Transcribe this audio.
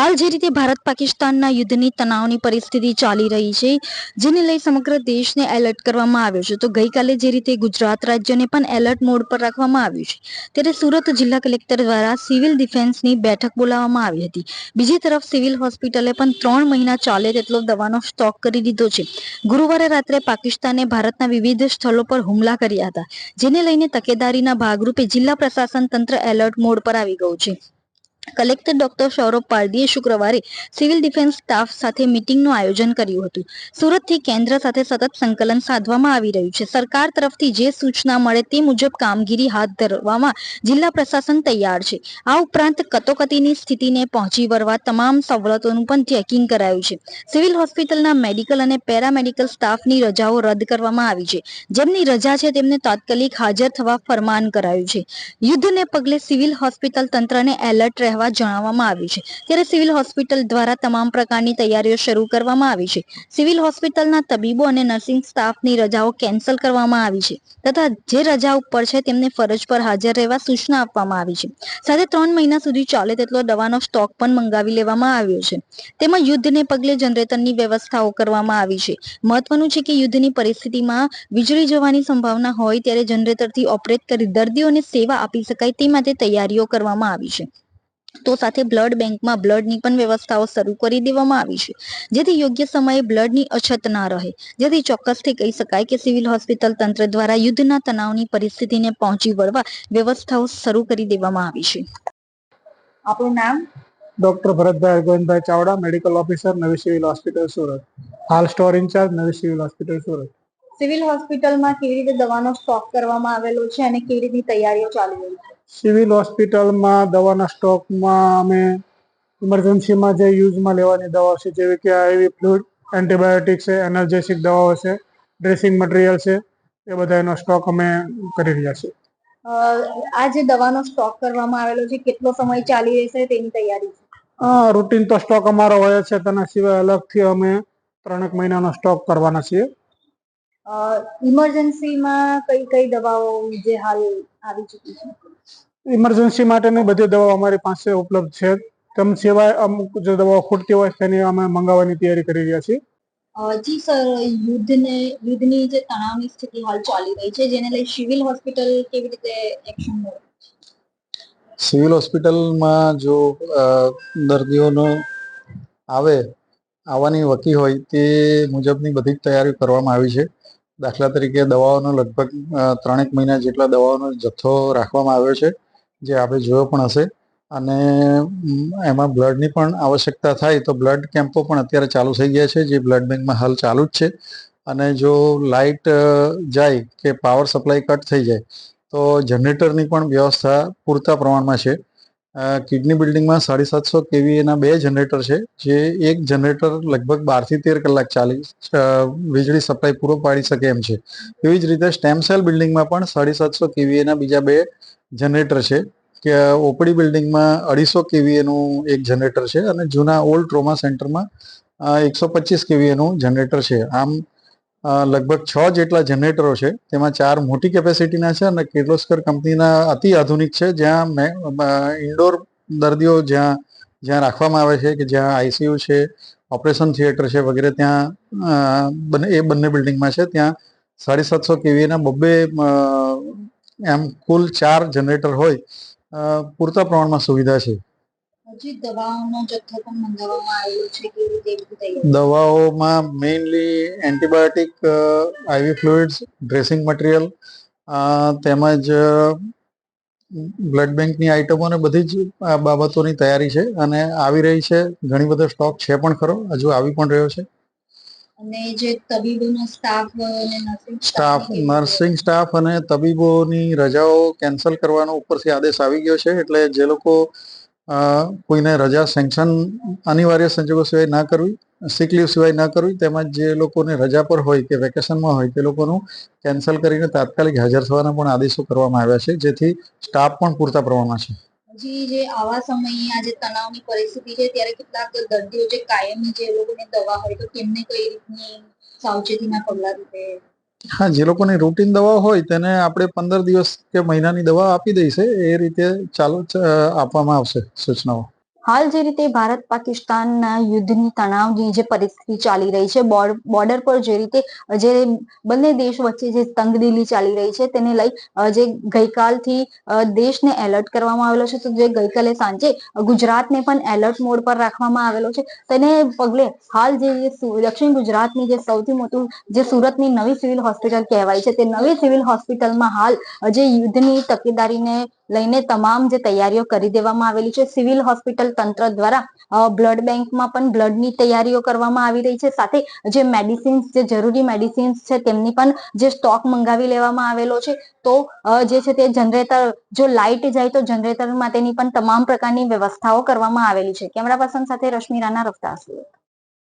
હાલ જે રીતે ભારત પાકિસ્તાનના યુદ્ધની તણાવની પરિસ્થિતિ ચાલી રહી છે, જેને લઈ સમગ્ર દેશને એલર્ટ કરવામાં આવ્યો છે. તો ગઈકાલે જે રીતે ગુજરાત રાજ્યને પણ એલર્ટ મોડ પર રાખવામાં આવ્યું છે, ત્યારે સુરત જિલ્લા કલેક્ટર દ્વારા સિવિલ ડિફેન્સની બેઠક બોલાવવામાં આવી હતી. બીજી તરફ સિવિલ હોસ્પિટલે પણ ત્રણ મહિના ચાલે તેટલો દવાનો સ્ટોક કરી દીધો છે. ગુરુવારે રાત્રે પાકિસ્તાને ભારતના વિવિધ સ્થળો પર હુમલા કર્યા હતા, જેને લઈને તકેદારીના ભાગરૂપે જિલ્લા પ્રશાસન તંત્ર એલર્ટ મોડ પર આવી ગયું છે. કલેક્ટર ડોક્ટર સૌરભ પારધીએ શુક્રવારે સિવિલ ડિફેન્સ સ્ટાફ સાથે મિટિંગનું આયોજન કર્યું હતું. સુરતથી કેન્દ્ર સાથે સતત સંકલન સાધવામાં આવી રહ્યું છે. સરકાર તરફથી જે સૂચના મળે તે મુજબ કામગીરી હાથ ધરવામાં જિલ્લા પ્રશાસન તૈયાર છે. આ ઉપરાંત કટોકટીની સ્થિતિને પહોંચી વળવા તમામ સવલતોનું પણ ચેકિંગ કરાયું છે. સિવિલ હોસ્પિટલના મેડિકલ અને પેરામેડિકલ સ્ટાફની રજાઓ રદ કરવામાં આવી છે. જેમની રજા છે તેમને તાત્કાલિક હાજર થવા ફરમાન કરાયું છે. યુદ્ધને પગલે સિવિલ હોસ્પિટલ તંત્રને એલર્ટ રહેવા જણાવવામાં આવ્યું છે. ત્યારે સિવિલ હોસ્પિટલ દ્વારા તમામ પ્રકારની તૈયારીઓ શરૂ કરવામાં આવી છે. સિવિલ હોસ્પિટલના તબીબો અને નર્સિંગ સ્ટાફની રજાઓ કેન્સલ કરવામાં આવી છે તથા જે રજા ઉપર છે તેમને ફરજ પર હાજર રહેવા સૂચના આપવામાં આવી છે. સાથે ત્રણ મહિના સુધી ચાલે તેટલો દવાનો સ્ટોક પણ મંગાવી લેવામાં આવ્યો છે. તેમાં યુદ્ધને પગલે જનરેટરની વ્યવસ્થાઓ કરવામાં આવી છે. મહત્વનું છે કે યુદ્ધની પરિસ્થિતિમાં વીજળી જવાની સંભાવના હોય ત્યારે જનરેટરથી ઓપરેટ કરી દર્દીઓને સેવા આપી શકાય તે માટે તૈયારીઓ કરવામાં આવી છે. તો સાથે બ્લડ બેંકમાં બ્લડની પણ વ્યવસ્થાઓ શરૂ કરી દેવામાં આવી છે. જેથી યોગ્ય સમયે બ્લડની અછત ના રહે. જેથી ચોક્કસથી કહી શકાય કે સિવિલ હોસ્પિટલ તંત્ર દ્વારા યુદ્ધના તણાવની પરિસ્થિતિને પહોંચી વળવા વ્યવસ્થાઓ શરૂ કરી દેવામાં આવી છે. આપણું નામ? Doctor Bharatbhai Govindbhai Chavda medical officer નવી સિવિલ હોસ્પિટલ સુરત. હાલ સ્ટોર ઇન્ચાર્જ નવી સિવિલ હોસ્પિટલ સુરત. સિવિલ હોસ્પિટલમાં કેવી રીતે દવાનો સ્ટોક કરવામાં આવેલો છે અને કેવી રીતની તૈયારીઓ ચાલી રહી છે? સિવિલ હોસ્પિટલમાં દવાના સ્ટોકમાં અમે ઇમરજન્સીમાં જે યુઝમાં લેવાની દવાઓ છે જેવી કે આઈવી ફ્લુઇડ એન્ટીબાયોટિક છે એનર્જેસિક દવાઓ છે ડ્રેસિંગ મટીરિયલ છે એ બધા એનો સ્ટોક અમે કરી રહ્યા છીએ. આ જે દવાનો સ્ટોક કરવામાં આવેલો છે કેટલો સમય ચાલી રહેશે તેની તૈયારી છે? રૂટીન તો સ્ટોક અમારો હોય છે તેના સિવાય અલગથી અમે ત્રણેક મહિનાનો સ્ટોક કરવાના છીએ. ઇમરજન્સીમાં કઈ કઈ દવાઓ જે હાલ આવી ચૂકી છે? ઇમરજન્સી માટેની બધી દવાઓ અમારી પાસે ઉપલબ્ધ છે. તેમ સિવાય અમુક જે દવાઓ ખૂટતી હોય તેની અમે મંગાવવાની તૈયારી કરી રહ્યા છીએ. જી સર યુદ્ધને યુદ્ધની જે તણાવની સ્થિતિ હાલ ચાલી રહી છે જેને લઈ સિવિલ હોસ્પિટલ કેવી રીતે એક્શન સિવિલ હોસ્પિટલમાં જો દર્દીઓનો આવે આવવાની વકી હોય તે મુજબની બધી જ તૈયારીઓ કરવામાં આવી છે. દાખલા તરીકે દવાઓનો લગભગ ત્રણેક મહિના જેટલા દવાઓનો જથ્થો રાખવામાં આવ્યો છે. જે આપણે જોયો પણ હશે. અને એમાં બ્લડની પણ આવશ્યકતા થાય તો બ્લડ કેમ્પો પણ અત્યારે ચાલુ થઈ ગયા છે, જે બ્લડ બેંકમાં હાલ ચાલુ જ છે. અને જો લાઇટ જાય કે પાવર સપ્લાય કટ થઈ જાય, તો જનરેટરની પણ વ્યવસ્થા પૂરતા પ્રમાણમાં છે. કિડની બિલ્ડિંગમાં સાડી સાતસો કેવીએના બે જનરેટર છે, જે એક જનરેટર લગભગ બારથી તેર કલાક ચાલી વીજળી સપ્લાય પૂરો પાડી શકે એમ છે. એવી જ રીતે સ્ટેમ સેલ બિલ્ડિંગમાં પણ સાડી સાતસો કેવીએના બીજા બે જનરેટર છે, કે ઓપડી બિલ્ડિંગમાં અઢીસો કેવીએનું એક જનરેટર છે અને જૂના ઓલ્ડ ટ્રોમા સેન્ટરમાં એકસો પચીસ કેવીએનું જનરેટર છે. આમ લગભગ છ જેટલા જનરેટરો છે, તેમાં ચાર મોટી કેપેસિટીના છે અને કિર્લોસ્કર કંપનીના અતિ આધુનિક છે, જ્યાં ઇન્ડોર દર્દીઓ જ્યાં જ્યાં રાખવામાં આવે છે કે જ્યાં આઈસીયુ છે ઓપરેશન થિયેટર છે વગેરે, ત્યાં બંને, એ બંને બિલ્ડિંગમાં છે. ત્યાં સાડી સાતસો કેવીએના બબ્બે એમ કુલ ચાર જનરેટર હોય પૂરતા પ્રમાણમાં સુવિધા છે. દવાઓમાં mainly antibiotic IV fluids dressing material તેમજ બ્લડ બેંકની આઇટમો અને બધી જ આ બાબતોની તૈયારી છે અને આવી રહી છે. ઘણી બધો સ્ટોક છે પણ ખરો હજુ આવી પણ રહ્યો છે. અને જે તબીબોનો સ્ટાફ અને નર્સિંગ સ્ટાફ નર્સિંગ સ્ટાફ અને તબીબોની રજાઓ કેન્સલ કરવાનો ઉપરથી આદેશ આવી ગયો છે. એટલે જે લોકો કોઈને રજા સેન્કશન અનિવાર્ય સંજોગો સિવાય ના કરવી સિક લીવ સિવાય ના કરવી તેમજ જે લોકોને રજા પર હોય કે વેકેશનમાં હોય તે લોકોનું કેન્સલ કરીને તાત્કાલિક હાજર થવાના પણ આદેશો કરવામાં આવ્યા છે. જેથી સ્ટાફ પણ પૂરતા પ્રમાણમાં છે. હજી જે આવા સમયે આ જે તણાવની પરિસ્થિતિ છે, ત્યારે કેટલાક દર્દીઓ જે કાયમી જે લોકોને દવા હોય તો તેમને કઈ રીતની સાવચેતીના પગલા રૂપે? હા, જે લોકોને રૂટીન દવા હોય તેને આપણે પંદર દિવસ કે મહિનાની દવા આપી દઈશે, એ રીતે ચાલુ આપવામાં આવશે સૂચનાઓ. હાલ જે રીતે ભારત પાકિસ્તાનના યુદ્ધની તણાવની જે પરિસ્થિતિ ચાલી રહી છે બોર્ડર પર જે રીતે, જે બંને દેશ વચ્ચે જે તંગદિલી ચાલી રહી છે, તેને લઈ જે ગઈકાલથી દેશને એલર્ટ કરવામાં આવેલો છે, તો જે ગઈકાલે સાંજે ગુજરાતને પણ એલર્ટ મોડ પર રાખવામાં આવેલો છે. તેને પગલે હાલ જે દક્ષિણ ગુજરાતની જે સૌથી મોટું, જે સુરતની નવી સિવિલ હોસ્પિટલ કહેવાય છે, તે નવી સિવિલ હોસ્પિટલમાં હાલ જે યુદ્ધની તકેદારીને લઈને તમામ જે તૈયારીઓ કરી દેવામાં આવેલી છે. સિવિલ હોસ્પિટલ તંત્ર દ્વારા બ્લડ બેંકમાં પણ બ્લડની તૈયારીઓ કરવામાં આવી રહી છે. સાથે જે મેડિસિન્સ, જે જરૂરી મેડિસિન્સ છે, તેમની પણ જે સ્ટોક મંગાવી લેવામાં આવેલો છે. તો જે છે તે જનરેટર, જો લાઇટ જાય તો જનરેટર માટેની પણ તમામ પ્રકારની વ્યવસ્થાઓ કરવામાં આવેલી છે. કેમેરા પર્સન સાથે રશ્મિ રાણા રફતા